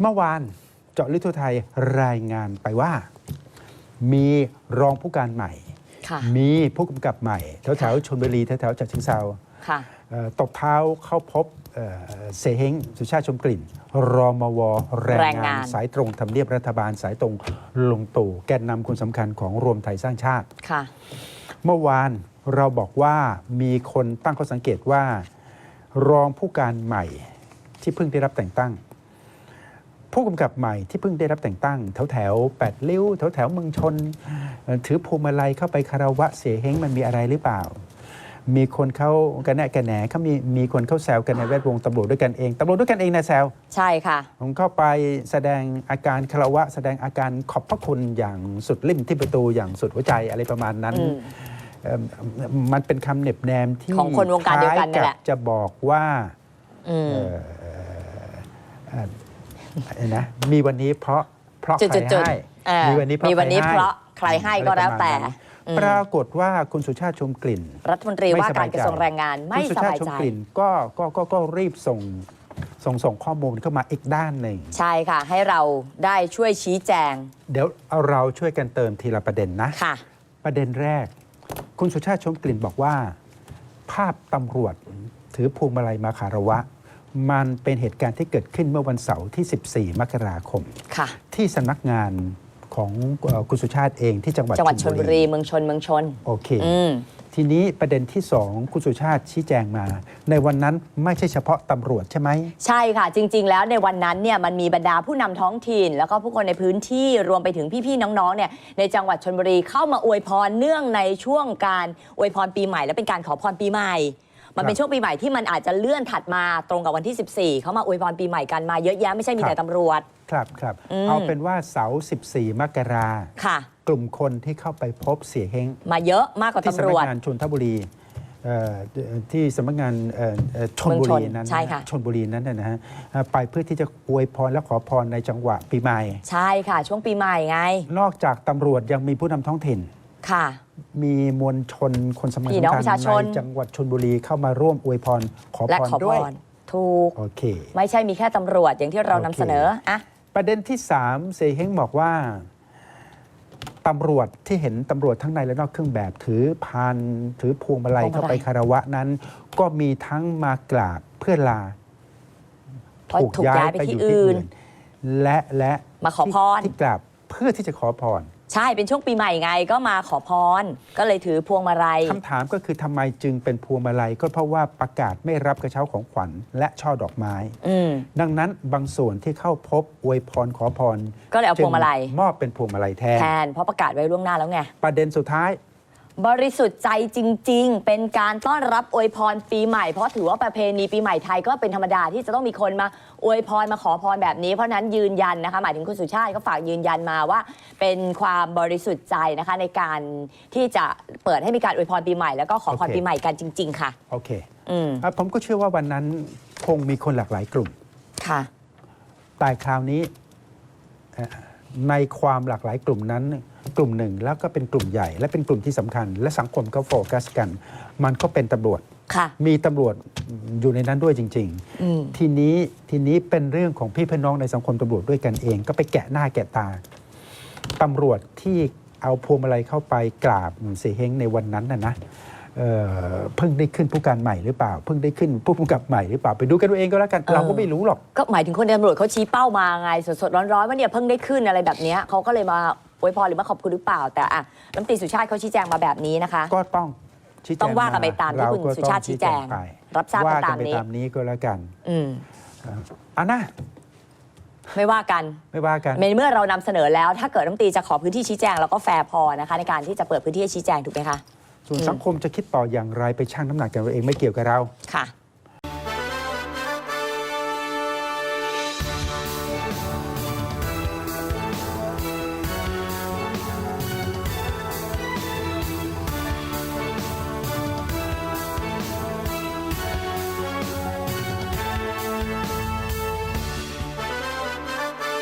เมื่อวานเจาะลึกทั่วไทยรายงานไปว่า มีรองผู้การใหม่ ค่ะ มีผู้กำกับใหม่แถวแถวๆชนบุรีแถวแถวๆฉะเชิงเซาค่ะ เอ่อตบเท้าเข้าพบเอ่อเสเฮงสุชาติชมกลิ่น รมวแรงแรงงางาน น สายตรงทำเนียบรัฐบาลสายตรงลงตู่แกนนำคนสำคัญของรวมไทยสร้างชาติ ค่ะ เมื่อวานเราบอกว่ามีคนตั้งข้อสังเกตว่า รองผู้การใหม่ที่เพิ่งได้รับแต่งตั้ง ผู้กำกับใหม่ที่เพิ่งได้รับแต่งตั้ง แถวแถวๆแปดริ้วแถวแถวๆเมืองชนเอ่อถือพวงมาลัยเข้าไปคารวะเสียเฮงมันมีอะไรหรือเปล่า มีคนเขากันแหนะกันแหนเขามีมีคนเข้าแซวกันในแวดวงตำรวจด้วยกันเองตำรวจด้วยกันเองนะแซวใช่ค่ะ ผมเข้าไปแสดงอาการคารวะ แสดงอาการขอบพระคุณอย่างสุดลิ่มที่ประตูอย่างสุดหัวใจอะไรประมาณนั้นอืมเอิ่มมันเป็นคำเหน็บแนมที่ของคนวงการเดียวกันนั่นแหละคล้ายบจะบอกว่า นะมีวันนี้เพราะเพราะจุดใครจุดจุดให้เอ่อมีวันนี้เพราะมีวันนี้ใครเพราะใครให้ก็แล้วแต่อะไรประมาณนั้นอืมปรากฏว่าคุณสุชาติชมกลิ่น รัฐมนตรีไม่ว่าสกาบารยใจกระทรวงแรงงานไม่คุณสุสชาบาติยชมใจกลิ่นก็ก็ก็ก็รีบส่งส่งส่งข้อมูลเข้ามาอีกด้านหนึ่ง ใช่ค่ะ ให้เราได้ช่วยชี้แจง เดี๋ยวเอาเราช่วยกันเติมทีละประเด็นนะค่ะ ประเด็นแรก คุณสุชาติชมกลิ่นบอกว่า ภาพตำรวจถือพวงมาลัยมาคารวะ มันเป็นเหตุการณ์ที่เกิดขึ้นเมื่อวันเสาร์ที่ 14 มกราคม ค่ะ ที่สำนักงานของเอ่อคุณสุชาติเองที่จังหวัดจังหวัดชนบุรีเมืองชนเมืองชน โอเค อืม ทีนี้ประเด็นที่สองคุณสุชาติชี้แจงมา ในวันนั้นไม่ใช่เฉพาะตำรวจใช่ไหม ใช่ค่ะ จริง ๆ แล้วในวันนั้นเนี่ยมันมีบรรดาผู้นำท้องถิ่น แล้วก็ผู้คนในพื้นที่รวมไปถึงพี่ๆน้องๆเนี่ยในจังหวัดชนบุรีเข้ามาอวยพรเนื่องในช่วงการอวยพรปีใหม่ และเป็นการขอพรปีใหม่ มันเป็นช่วงปีใหม่ที่มันอาจจะเลื่อนถัดมาตรงกับวันที่ 14 เขามาอวยพรปีใหม่กันมาเยอะแยะไม่ใช่มีครับแต่ตำรวจ ครับครับอืม เอาเป็นว่าเสาร์14 มกราค่ะ กลุ่มคนที่เข้าไปพบเสียเฮงมาเยอะมากกว่าที่ตำสำรนัวจ กงานชนทบุรีเอ่อที่สำนักงานเอ่อเอ่อชนเมืองบุชนรีนั้นใช่ค่ะ ชนบุรีนั้นนะนะฮะเอ่อไปเพื่อที่จะอวยพรและขอพรในจังหวะปีใหม่ ใช่ค่ะ ช่วงปีใหม่ไง นอกจากตำรวจยังมีผู้นำท้องถิ่น ค่ะ มีมวลชนคนสำคัญพี่น้องสำคัญประชาชน ในจังหวัดชนบุรีเข้ามาร่วมอวยพรขอและพรขอพด้วย รถูก โอเค ไม่ใช่มีแค่ตำรวจอย่างที่เราโอเคนำเสนออะประเด็นที่สามเซเฮงบอกว่าตำรวจที่เห็นตำรวจทั้งในและนอกเครื่องแบบถือพานถือพวงมาลัยพวงมาลัยเข้าไปคารวะนั้น ก็มีทั้งมากราบเพื่อลาเพราะถูกย้ายไปที่อื่น และและมาขอพร ที่ที่กราบเพื่อที่จะขอพร ใช่เป็นช่วงปีใหม่ไงก็มาขอพร ก็เลยถือพวงมาลัย คำถามก็คือทำไมจึงเป็นพวงมาลัยก็เพราะว่าประกาศไม่รับกระเช้าของขวัญและช่อดอกไม้ อืม ดังนั้นบางส่วนที่เข้าพบอวยพรขอพรก็เลยเอาพวงมาลัย จึมอบเป็นพวงมาลัยแทน แทนเพราะประกาศไว้ล่วงหน้าแล้วไง ประเด็นสุดท้าย บริสุทธิ์ใจจริง ๆ เป็นการต้อนรับอวยพรปีใหม่ เพราะถือว่าประเพณีปีใหม่ไทยก็เป็นธรรมดาที่จะต้องมีคนมาอวยพรมาขอพรแบบนี้ เพราะฉะนั้นยืนยันนะคะหมายถึงคุณสุชาติก็ฝากยืนยันมาว่า เป็นความบริสุทธิ์ใจนะคะในการที่จะเปิดให้มีการอวยพรปีใหม่แล้วก็ขอพรโอเค ปีใหม่กันจริง ๆ ค่ะ โอเคอืมอะผมก็เชื่อว่าวันนั้นคงมีคนหลากหลายกลุ่ม ค่ะ แต่คราวนี้เอ่อ ในความหลากหลายกลุ่มนั้น กลุ่มหนึ่งแล้วก็เป็นกลุ่มใหญ่ และเป็นกลุ่มที่สำคัญ และสังคมก็โฟกัสกัน มันก็เป็นตำรวจค่ะมีตำรวจอยู่ในนั้นด้วยจริงอืมๆทีนี้ทีนี้เป็นเรื่องของพี่พี่น้องในสังคมตำรวจด้วยกันเอง ก็ไปแกะหน้าแกะตาตำรวจที่เอาพวงมาลัยเข้าไปกราบเสียเฮงในวันนั้นน่ะนะ เอ่อเพิ่งได้ขึ้นผู้การใหม่หรือเปล่า เพิ่งได้ขึ้นผู้กำกับใหม่หรือเปล่าไปดูกันเอาเองก็แล้วกันเออเราก็ไม่รู้หรอกก็หมายถึงคนในตำรวจเขาชี้เป้ามาไงสดๆร้อนๆว่าเนี่ยเพิ่งได้ขึ้นอะไรแบบเนี้ยเขาก็เลยมาอวยพรหรือมาขอบคุณหรือเปล่า แต่อะรัฐมนตรีสุชาติเขาชี้แจงมาแบบนี้นะคะ ก็ต้องชี้แจงต้องว่ากันไปตามที่คุณเก็สุชาติชี้แจงไปรับทราบกันว่ากัตานมไปนี้ตามนี้ก็แล้วกัน อืมอะนะไม่ว่ากันไม่ว่ากันในเมื่อเรานำเสนอแล้ว ถ้าเกิดรัฐมนตรีจะขอพื้นที่ชี้แจงเราก็แฟร์พอนะคะ ในการที่จะเปิดพื้นที่ให้ชี้แจงถูกไหมคะ ส่วนสังคมจะคิดต่ออย่างไรไปชั่งน้ำหนักกันเอาเองไม่เกี่ยวกับเรา ค่ะ